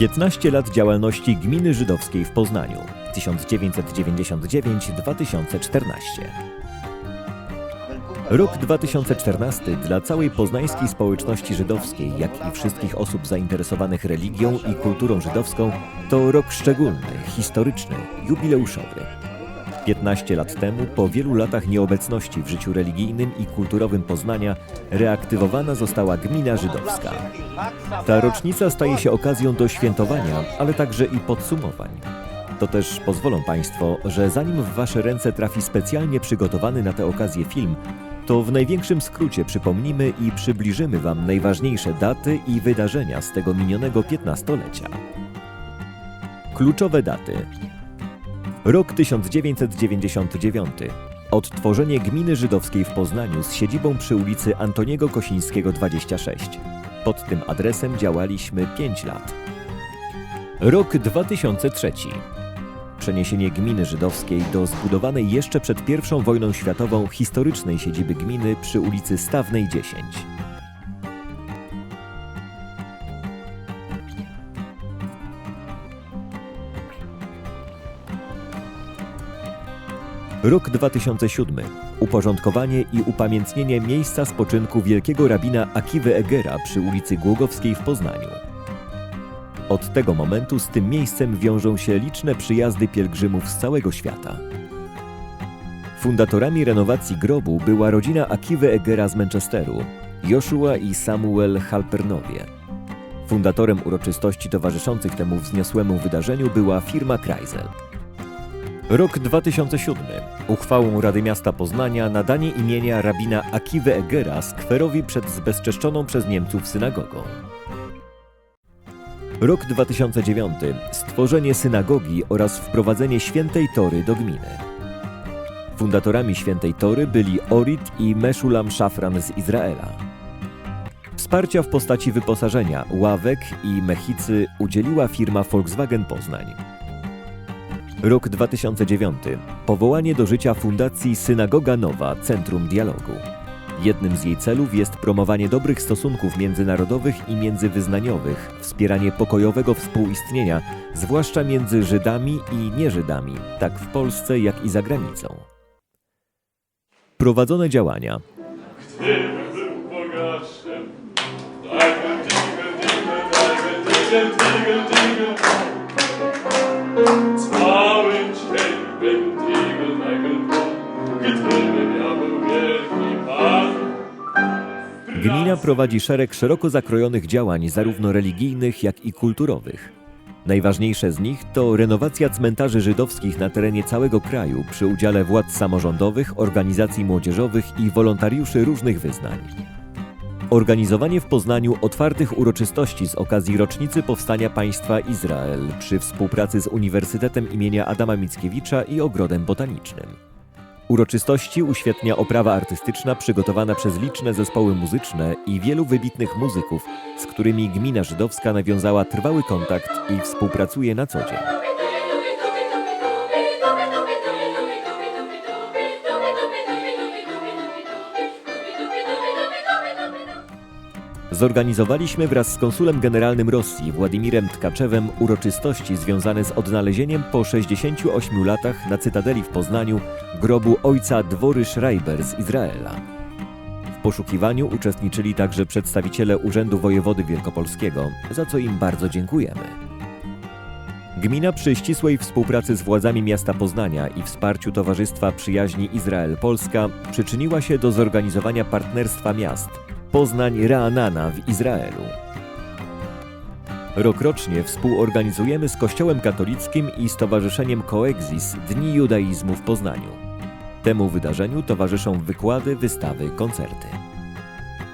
15 lat działalności Gminy Żydowskiej w Poznaniu 1999-2014. Rok 2014 dla całej poznańskiej społeczności żydowskiej, jak i wszystkich osób zainteresowanych religią i kulturą żydowską, to rok szczególny, historyczny, jubileuszowy. 15 lat temu, po wielu latach nieobecności w życiu religijnym i kulturowym Poznania, reaktywowana została gmina żydowska. Ta rocznica staje się okazją do świętowania, ale także i podsumowań. To też pozwolą Państwo, że zanim w Wasze ręce trafi specjalnie przygotowany na tę okazję film, to w największym skrócie przypomnimy i przybliżymy Wam najważniejsze daty i wydarzenia z tego minionego 15-lecia. Kluczowe daty. Rok 1999. Odtworzenie gminy żydowskiej w Poznaniu z siedzibą przy ulicy Antoniego Kosińskiego 26. Pod tym adresem działaliśmy 5 lat. Rok 2003. Przeniesienie gminy żydowskiej do zbudowanej jeszcze przed I wojną światową historycznej siedziby gminy przy ulicy Stawnej 10. Rok 2007. Uporządkowanie i upamiętnienie miejsca spoczynku wielkiego rabina Akiwy Egera przy ulicy Głogowskiej w Poznaniu. Od tego momentu z tym miejscem wiążą się liczne przyjazdy pielgrzymów z całego świata. Fundatorami renowacji grobu była rodzina Akiwy Egera z Manchesteru, Joshua i Samuel Halpernowie. Fundatorem uroczystości towarzyszących temu wzniosłemu wydarzeniu była firma Kreisel. Rok 2007. Uchwałą Rady Miasta Poznania nadanie imienia rabina Akiwy Egera skwerowi przed zbezczeszczoną przez Niemców synagogą. Rok 2009. Stworzenie synagogi oraz wprowadzenie świętej Tory do gminy. Fundatorami świętej Tory byli Orit i Meshulam Szafran z Izraela. Wsparcia w postaci wyposażenia, ławek i mechicy udzieliła firma Volkswagen Poznań. Rok 2009. Powołanie do życia Fundacji Synagoga Nowa Centrum Dialogu. Jednym z jej celów jest promowanie dobrych stosunków międzynarodowych i międzywyznaniowych, wspieranie pokojowego współistnienia, zwłaszcza między Żydami i nieżydami, tak w Polsce, jak i za granicą. Prowadzone działania. Prowadzi szereg szeroko zakrojonych działań, zarówno religijnych, jak i kulturowych. Najważniejsze z nich to renowacja cmentarzy żydowskich na terenie całego kraju przy udziale władz samorządowych, organizacji młodzieżowych i wolontariuszy różnych wyznań. Organizowanie w Poznaniu otwartych uroczystości z okazji rocznicy powstania państwa Izrael przy współpracy z Uniwersytetem imienia Adama Mickiewicza i Ogrodem Botanicznym. Uroczystości uświetnia oprawa artystyczna przygotowana przez liczne zespoły muzyczne i wielu wybitnych muzyków, z którymi gmina żydowska nawiązała trwały kontakt i współpracuje na co dzień. Zorganizowaliśmy wraz z konsulem generalnym Rosji Władimirem Tkaczewem uroczystości związane z odnalezieniem po 68 latach na Cytadeli w Poznaniu grobu ojca Dwory Schreiber z Izraela. W poszukiwaniu uczestniczyli także przedstawiciele Urzędu Wojewody Wielkopolskiego, za co im bardzo dziękujemy. Gmina przy ścisłej współpracy z władzami miasta Poznania i wsparciu Towarzystwa Przyjaźni Izrael-Polska przyczyniła się do zorganizowania partnerstwa miast Poznań Reanana w Izraelu. Rokrocznie współorganizujemy z Kościołem Katolickim i Stowarzyszeniem Coexis Dni Judaizmu w Poznaniu. Temu wydarzeniu towarzyszą wykłady, wystawy, koncerty.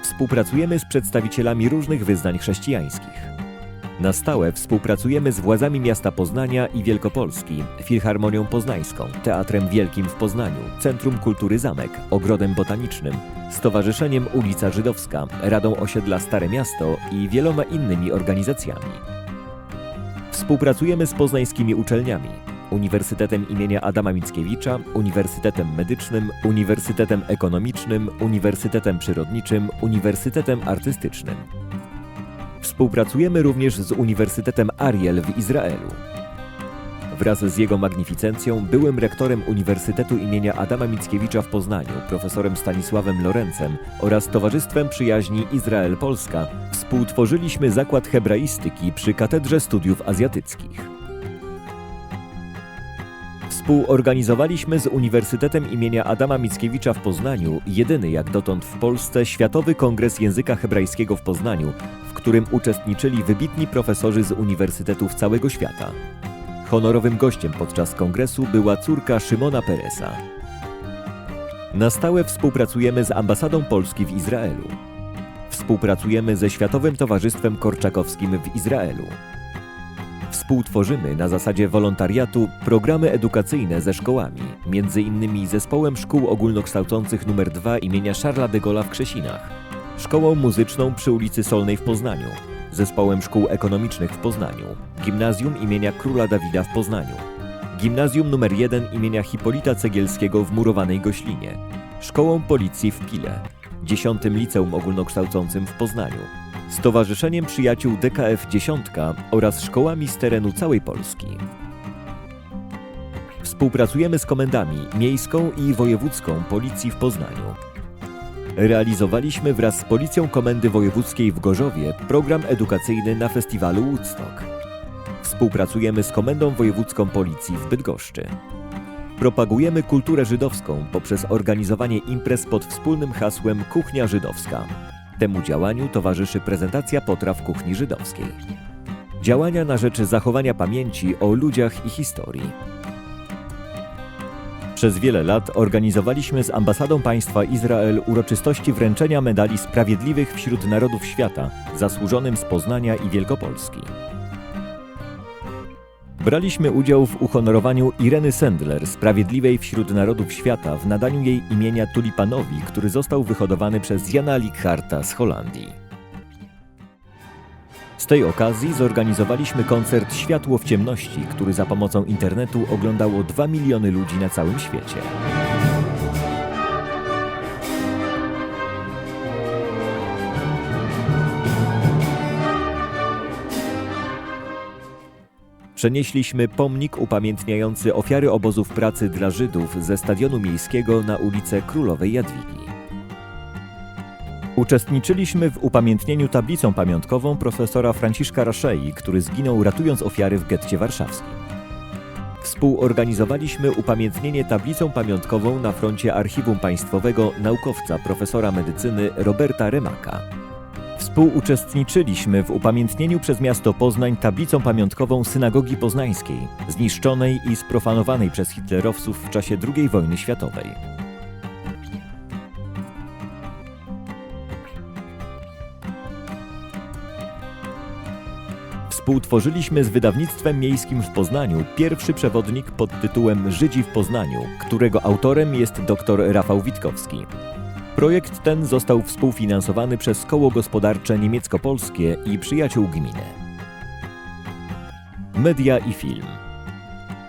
Współpracujemy z przedstawicielami różnych wyznań chrześcijańskich. Na stałe współpracujemy z władzami miasta Poznania i Wielkopolski, Filharmonią Poznańską, Teatrem Wielkim w Poznaniu, Centrum Kultury Zamek, Ogrodem Botanicznym, Stowarzyszeniem Ulica Żydowska, Radą Osiedla Stare Miasto i wieloma innymi organizacjami. Współpracujemy z poznańskimi uczelniami, Uniwersytetem imienia Adama Mickiewicza, Uniwersytetem Medycznym, Uniwersytetem Ekonomicznym, Uniwersytetem Przyrodniczym, Uniwersytetem Artystycznym. Współpracujemy również z Uniwersytetem Ariel w Izraelu. Wraz z jego magnificencją, byłym rektorem Uniwersytetu imienia Adama Mickiewicza w Poznaniu, profesorem Stanisławem Lorencem oraz Towarzystwem Przyjaźni Izrael-Polska współtworzyliśmy Zakład Hebraistyki przy Katedrze Studiów Azjatyckich. Współorganizowaliśmy z Uniwersytetem imienia Adama Mickiewicza w Poznaniu jedyny jak dotąd w Polsce Światowy Kongres Języka Hebrajskiego w Poznaniu, którym uczestniczyli wybitni profesorzy z uniwersytetów całego świata. Honorowym gościem podczas kongresu była córka Szymona Peresa. Na stałe współpracujemy z Ambasadą Polski w Izraelu. Współpracujemy ze Światowym Towarzystwem Korczakowskim w Izraelu. Współtworzymy na zasadzie wolontariatu programy edukacyjne ze szkołami, między innymi Zespołem Szkół Ogólnokształcących nr 2 imienia Charlesa de Gaulle'a w Krzesinach, Szkołą Muzyczną przy ulicy Solnej w Poznaniu, Zespołem Szkół Ekonomicznych w Poznaniu, Gimnazjum imienia Króla Dawida w Poznaniu, Gimnazjum nr 1 imienia Hipolita Cegielskiego w Murowanej Goślinie, Szkołą Policji w Pile, 10 Liceum Ogólnokształcącym w Poznaniu, Stowarzyszeniem Przyjaciół DKF Dziesiątka oraz szkołami z terenu całej Polski. Współpracujemy z komendami miejską i wojewódzką Policji w Poznaniu. Realizowaliśmy wraz z Policją Komendy Wojewódzkiej w Gorzowie program edukacyjny na festiwalu Woodstock. Współpracujemy z Komendą Wojewódzką Policji w Bydgoszczy. Propagujemy kulturę żydowską poprzez organizowanie imprez pod wspólnym hasłem Kuchnia Żydowska. Temu działaniu towarzyszy prezentacja potraw kuchni żydowskiej. Działania na rzecz zachowania pamięci o ludziach i historii. Przez wiele lat organizowaliśmy z Ambasadą Państwa Izrael uroczystości wręczenia medali Sprawiedliwych wśród Narodów Świata, zasłużonym z Poznania i Wielkopolski. Braliśmy udział w uhonorowaniu Ireny Sendler, Sprawiedliwej wśród Narodów Świata, w nadaniu jej imienia Tulipanowi, który został wyhodowany przez Jana Likharta z Holandii. Z tej okazji zorganizowaliśmy koncert Światło w ciemności, który za pomocą internetu oglądało 2 miliony ludzi na całym świecie. Przenieśliśmy pomnik upamiętniający ofiary obozów pracy dla Żydów ze stadionu miejskiego na ulicę Królowej Jadwigi. Uczestniczyliśmy w upamiętnieniu tablicą pamiątkową profesora Franciszka Raszei, który zginął ratując ofiary w getcie warszawskim. Współorganizowaliśmy upamiętnienie tablicą pamiątkową na froncie Archiwum Państwowego naukowca profesora medycyny Roberta Remaka. Współuczestniczyliśmy w upamiętnieniu przez miasto Poznań tablicą pamiątkową synagogi poznańskiej, zniszczonej i sprofanowanej przez hitlerowców w czasie II wojny światowej. Współtworzyliśmy z wydawnictwem miejskim w Poznaniu pierwszy przewodnik pod tytułem Żydzi w Poznaniu, którego autorem jest dr Rafał Witkowski. Projekt ten został współfinansowany przez Koło Gospodarcze Niemiecko-Polskie i Przyjaciół Gminy. Media i film.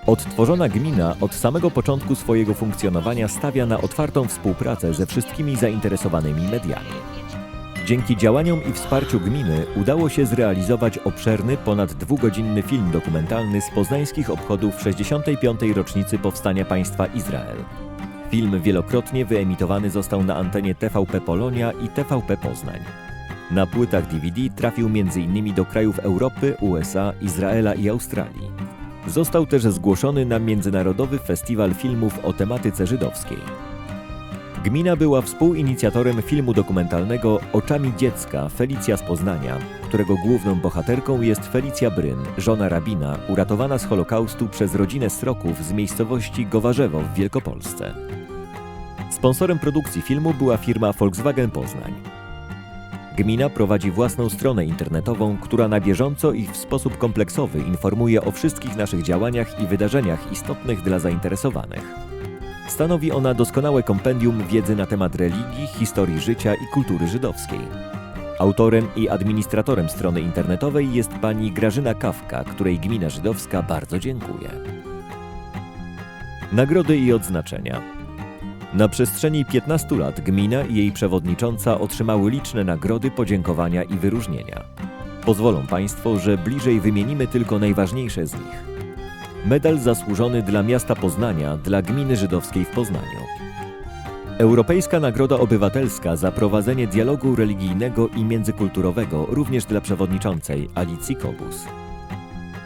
Odtworzona gmina od samego początku swojego funkcjonowania stawia na otwartą współpracę ze wszystkimi zainteresowanymi mediami. Dzięki działaniom i wsparciu gminy udało się zrealizować obszerny, ponad dwugodzinny film dokumentalny z poznańskich obchodów 65. rocznicy powstania państwa Izrael. Film wielokrotnie wyemitowany został na antenie TVP Polonia i TVP Poznań. Na płytach DVD trafił m.in. do krajów Europy, USA, Izraela i Australii. Został też zgłoszony na Międzynarodowy Festiwal Filmów o tematyce żydowskiej. Gmina była współinicjatorem filmu dokumentalnego Oczami dziecka Felicja z Poznania, którego główną bohaterką jest Felicja Bryn, żona rabina, uratowana z Holokaustu przez rodzinę Sroków z miejscowości Gowarzewo w Wielkopolsce. Sponsorem produkcji filmu była firma Volkswagen Poznań. Gmina prowadzi własną stronę internetową, która na bieżąco i w sposób kompleksowy informuje o wszystkich naszych działaniach i wydarzeniach istotnych dla zainteresowanych. Stanowi ona doskonałe kompendium wiedzy na temat religii, historii życia i kultury żydowskiej. Autorem i administratorem strony internetowej jest pani Grażyna Kawka, której gmina żydowska bardzo dziękuję. Nagrody i odznaczenia. Na przestrzeni 15 lat gmina i jej przewodnicząca otrzymały liczne nagrody, podziękowania i wyróżnienia. Pozwolą Państwo, że bliżej wymienimy tylko najważniejsze z nich. Medal zasłużony dla miasta Poznania, dla gminy żydowskiej w Poznaniu. Europejska Nagroda Obywatelska za prowadzenie dialogu religijnego i międzykulturowego również dla przewodniczącej Alicji Kobus.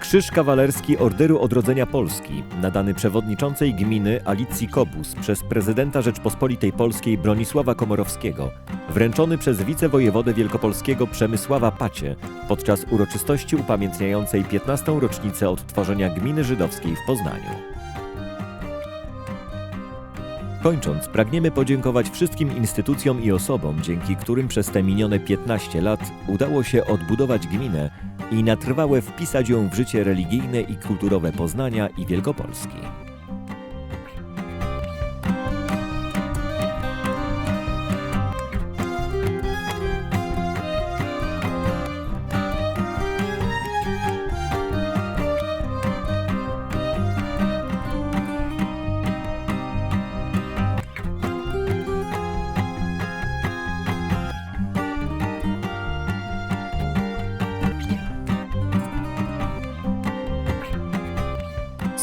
Krzyż Kawalerski Orderu Odrodzenia Polski, nadany przewodniczącej gminy Alicji Kobus przez prezydenta Rzeczpospolitej Polskiej Bronisława Komorowskiego, wręczony przez wicewojewodę wielkopolskiego Przemysława Pacie podczas uroczystości upamiętniającej 15. rocznicę odtworzenia gminy żydowskiej w Poznaniu. Kończąc, pragniemy podziękować wszystkim instytucjom i osobom, dzięki którym przez te minione 15 lat udało się odbudować gminę i na trwałe wpisać ją w życie religijne i kulturowe Poznania i Wielkopolski.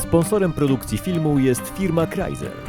Sponsorem produkcji filmu jest firma Kreisel.